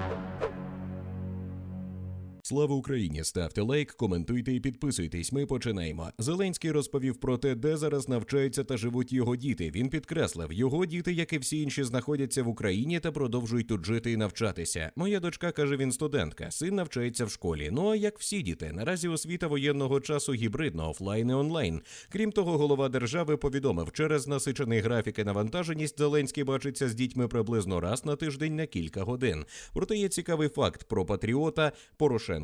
Thank you. Слава Україні! Ставте лайк, коментуйте і підписуйтесь. Ми починаємо. Зеленський розповів про те, де зараз навчаються та живуть його діти. Він підкреслив, його діти, як і всі інші, знаходяться в Україні та продовжують тут жити і навчатися. Моя дочка каже, він студентка, син навчається в школі. Ну а як всі діти, наразі освіта воєнного часу гібридна, офлайн і онлайн. Крім того, голова держави повідомив, через насичений графік і навантаженість Зеленський бачиться з дітьми приблизно раз на тиждень на кілька годин. Проте є цікавий факт про патріота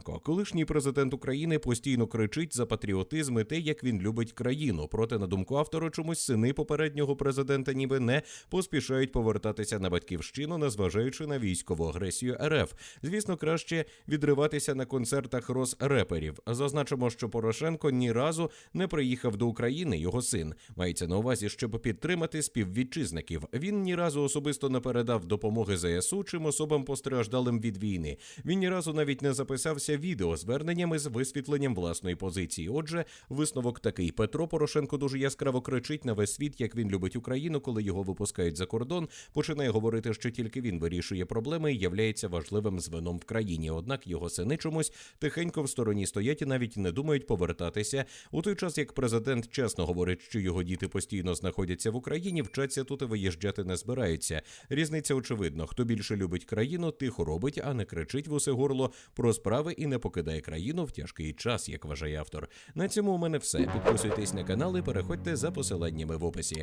Порошенко. Колишній президент України постійно кричить за патріотизм і те, як він любить країну. Проте, на думку автора, чомусь сини попереднього президента ніби не поспішають повертатися на батьківщину, незважаючи на військову агресію РФ. Звісно, краще відриватися на концертах роз-реперів. Зазначимо, що Порошенко ні разу не приїхав до України. Його син мається на увазі, щоб підтримати співвітчизників. Він ні разу особисто не передав допомоги ЗСУ чим особам постраждалим від війни. Він ні разу навіть не записався відео зверненнями з висвітленням власної позиції. Отже, висновок такий: Петро Порошенко дуже яскраво кричить на весь світ, як він любить Україну, коли його випускають за кордон. Починає говорити, що тільки він вирішує проблеми і являється важливим звеном в країні. Однак його сини чомусь тихенько в стороні стоять і навіть не думають повертатися. У той час як президент чесно говорить, що його діти постійно знаходяться в Україні, вчаться тут і виїжджати не збираються. Різниця очевидно: хто більше любить країну, тихо робить, а не кричить в усе горло про справи і не покидає країну в тяжкий час, як вважає автор. На цьому у мене все. Підписуйтесь на канал і переходьте за посиланнями в описі.